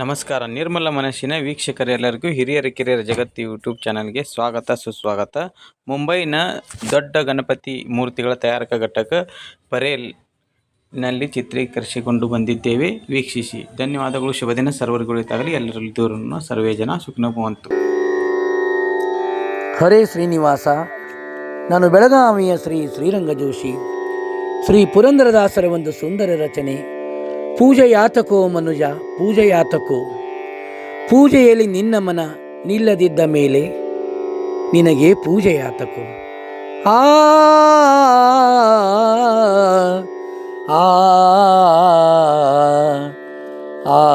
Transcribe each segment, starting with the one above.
ನಮಸ್ಕಾರ. ನಿರ್ಮಲ ಮನಸ್ಸಿನ ವೀಕ್ಷಕರೆಲ್ಲರಿಗೂ ಹಿರಿಯರ ಕಿರಿಯರ ಜಗತ್ತು ಯೂಟ್ಯೂಬ್ ಚಾನಲ್ಗೆ ಸ್ವಾಗತ, ಸುಸ್ವಾಗತ. ಮುಂಬೈನ ದೊಡ್ಡ ಗಣಪತಿ ಮೂರ್ತಿಗಳ ತಯಾರಕ ಘಟಕ ಪರೇಲ್ನಲ್ಲಿ ಚಿತ್ರೀಕರಿಸಿಕೊಂಡು ಬಂದಿದ್ದೇವೆ. ವೀಕ್ಷಿಸಿ. ಧನ್ಯವಾದಗಳು. ಶುಭ ದಿನ. ಎಲ್ಲರಲ್ಲಿ ದೂರನ್ನು ಸರ್ವೇ ಜನ. ಸುಖನ ಭವಂತು. ಹರೇ ಶ್ರೀನಿವಾಸ. ನಾನು ಬೆಳಗಾವಿಯ ಶ್ರೀ ಶ್ರೀರಂಗ ಜೋಶಿ ಶ್ರೀ ಪುರಂದರದಾಸರ ಒಂದು ಸುಂದರ ರಚನೆ. ಪೂಜೆ ಯಾತಕೋ ಮನುಜ ಪೂಜೆ ಯಾತಕೋ ಪೂಜೆಯಲ್ಲಿ ನಿನ್ನ ಮನ ನಿಲ್ಲದಿದ್ದ ಮೇಲೆ ನಿನಗೆ ಪೂಜೆಯಾತಕೋ. ಆ ಆ.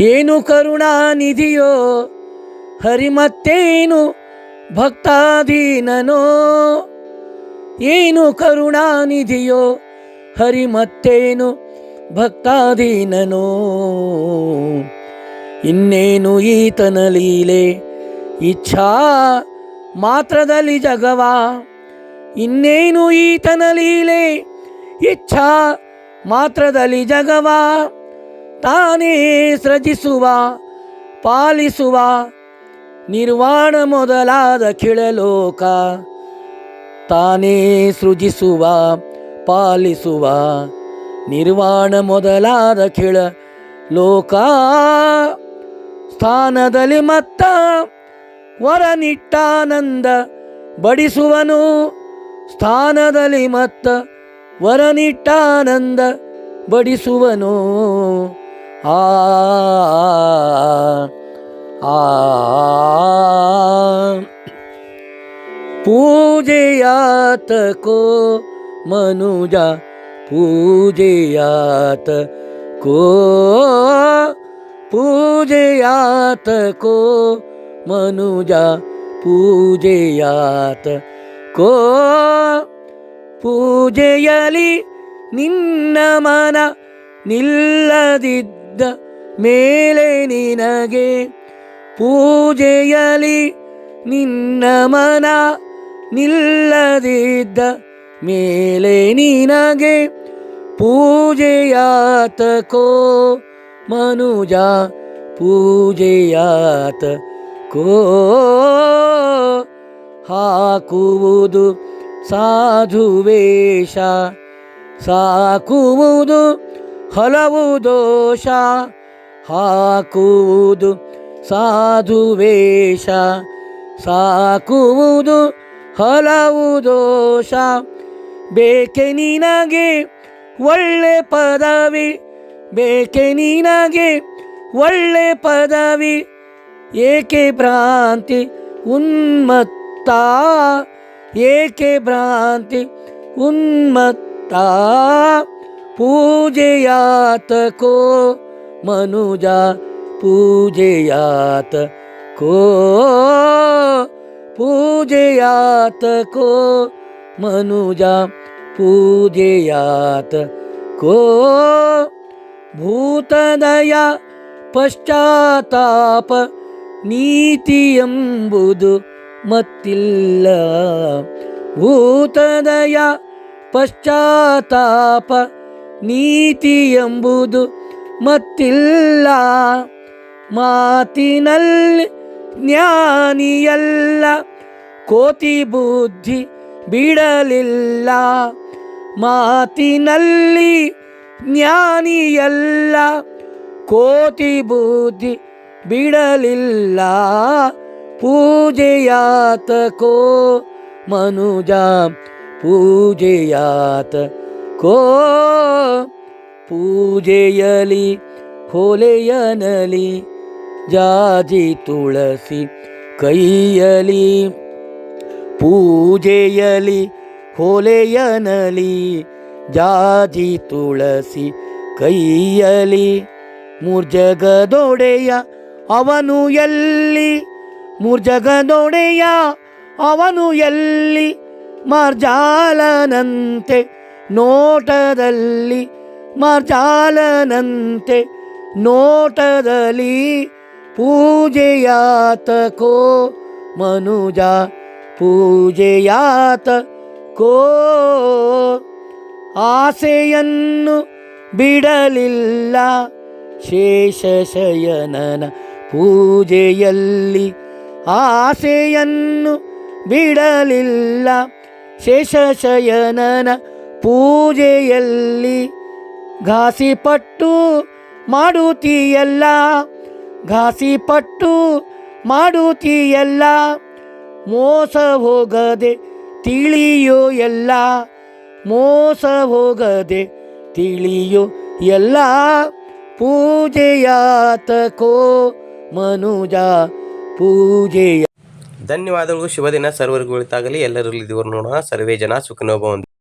ಏನು ಕರುಣಾನಿಧಿಯೋ, ಹರಿಮತ್ತೇನು ಭಕ್ತಾಧೀನನೋ. ಏನು ಕರುಣಾನಿಧಿಯೋ ಹರಿಮತ್ತೇನು ಭಕ್ತಾಧೀನನೋ. ಇನ್ನೇನು ಈತನ ಲೀಲೆ, ಇಚ್ಛಾ ಮಾತ್ರದಲ್ಲಿ ಜಗವ. ಇನ್ನೇನು ಈತನ ಲೀಲೆ, ಇಚ್ಛಾ ಮಾತ್ರದಲ್ಲಿ ಜಗವಾ. ತಾನೇ ಸೃಜಿಸುವ, ಪಾಲಿಸುವ ನಿರ್ವಾಣ ಮೊದಲಾದ ಖಿಳಲೋಕ ತಾನೇ ಸೃಜಿಸುವ, ಪಾಲಿಸುವ, ನಿರ್ವಾಣ ಮೊದಲಾದ ಖಿಳ ಲೋಕ. ಸ್ಥಾನದಲ್ಲಿ ಮತ್ತ ವರನಿಟ್ಟಾನಂದ ಬಡಿಸುವನು. ಸ್ಥಾನದಲ್ಲಿ ಮತ್ತ ವರನಿಟ್ಟಾನಂದ ಬಡಿಸುವನು. ಆ ಆ. ಪೂಜೆಯಾತಕೋ ಮನುಜ ಪೂಜೆಯಾತ ಕೋ ಪೂಜೆಯಾತಕೋ ಮನುಜ ಪೂಜೆಯಾತ ಕೋ ಪೂಜೆಯಲಿ ನಿನ್ನ ಮನ ನಿಲ್ಲದಿದ್ದ ಮೇಲೆ ನಿನಗೆ ಪೂಜೆಯಲಿ ನಿನ್ನ ಮನ ನಿಲ್ಲದಿದ್ದ ಮೇಲೆ ನಿನಗೆ ಪೂಜೆಯಾತಕೋ ಮನುಜ ಪೂಜೆಯಾತ ಕೋ ಹಾಕುವುದು ಸಾಧುವೇಷ, ಸಾಕುವುದು ಹಲವು ದೋಷ, ಹಾಕುವುದು ಸಾಧುವೇಷ, ಸಾಕುವುದು ಹಲವು ದೋಷ, ಬೇಕೆ ನಿನಗೆ ಒಳ್ಳೆ ಪದವಿ, ಬೇಕೆ ನಿನಗೆ ಒಳ್ಳೆ ಪದವಿ, ಏಕೆ ಭ್ರಾಂತಿ ಉನ್ಮತ್ತ, ಏಕೆ ಭ್ರಾಂತಿ ಉನ್ಮತ್ತ, ಪೂಜೆಯಾತಕೋ ಮನುಜ ಪೂಜೆಯಾತ ಕೋ ಪೂಜೆಯಾತಕೋ ಮನುಜ ಪೂಜೆಯಾತ ಕೋ ಭೂತದಯ ಪಶ್ಚಾತ್ತಾಪ ನೀತಿ ಎಂಬುದು ಮತ್ತಿಲ್ಲ. ಭೂತದಯ ಪಶ್ಚಾತ್ತಾಪ ನೀತಿ ಎಂಬುದು ಮತ್ತಿಲ್ಲ. ಮಾತಿನಲ್ಲಿ ಜ್ಞಾನಿಯಲ್ಲ, ಕೋತಿ ಬುದ್ಧಿ ಬಿಡಲಿಲ್ಲ. ಮಾತಿನಲ್ಲಿ ಜ್ಞಾನಿಯಲ್ಲ, ಕೋತಿ ಬುದ್ಧಿ ಬಿಡಲಿಲ್ಲ. ಪೂಜೆಯಾತಕೋ ಮನುಜ ಪೂಜೆಯಾತ ಕೋ ಪೂಜೆಯಲಿ, ಹೊಲೆಯನಲಿ. ಜಾಜಿ ತುಳಸಿ ಕೈಯಲಿ, ಪೂಜೆಯಲಿ, ಹೊಲೆಯನಲಿ, ಜಾಜಿ ತುಳಸಿ ಕೈಯಲಿ, ಮುರ್ಜಗದೊಡೆಯ ಅವನು ಎಲ್ಲಿ, ಮುರ್ಜಗದೊಡೆಯ ಅವನು ಎಲ್ಲಿ, ಮಾರ್ಜಾಲನಂತೆ ನೋಟದಲ್ಲಿ ಮಾರ್ಜಾಲನಂತೆ ನೋಟದಲ್ಲಿ ಪೂಜೆಯಾತಕೋ ಮನುಜ ಪೂಜೆಯಾತ ಕೋ ಆಸೆಯನ್ನು ಬಿಡಲಿಲ್ಲ ಶೇಷಶಯನನ ಪೂಜೆಯಲ್ಲಿ. ಆಸೆಯನ್ನು ಬಿಡಲಿಲ್ಲ ಶೇಷಶಯನನ ಪೂಜೆಯಲ್ಲಿ. ಘಾಸಿಪಟ್ಟು ಮಾಡುತ್ತೀಯಲ್ಲ ಘಾಸಿಪಟ್ಟು ಮಾಡುತ್ತೀಯಲ್ಲ, ಮೋಸ ಹೋಗದೆ ತಿಳಿಯೋ ಎಲ್ಲ, ಮೋಸ ಹೋಗದೆ ತಿಳಿಯೋ ಎಲ್ಲ, ಪೂಜೆಯಾತಕೋ ಮನುಜ, ಪೂಜೆಯ. ಧನ್ಯವಾದಗಳು ಶುಭ ದಿನ ಸರ್ವರಿಗೂ ಉಳಿತಾಗಲಿ ಎಲ್ಲರಲ್ಲಿ ದೇವರು ನೋಡೋಣ, ಸರ್ವೇ ಜನ ಸುಖನೋಭವಂತು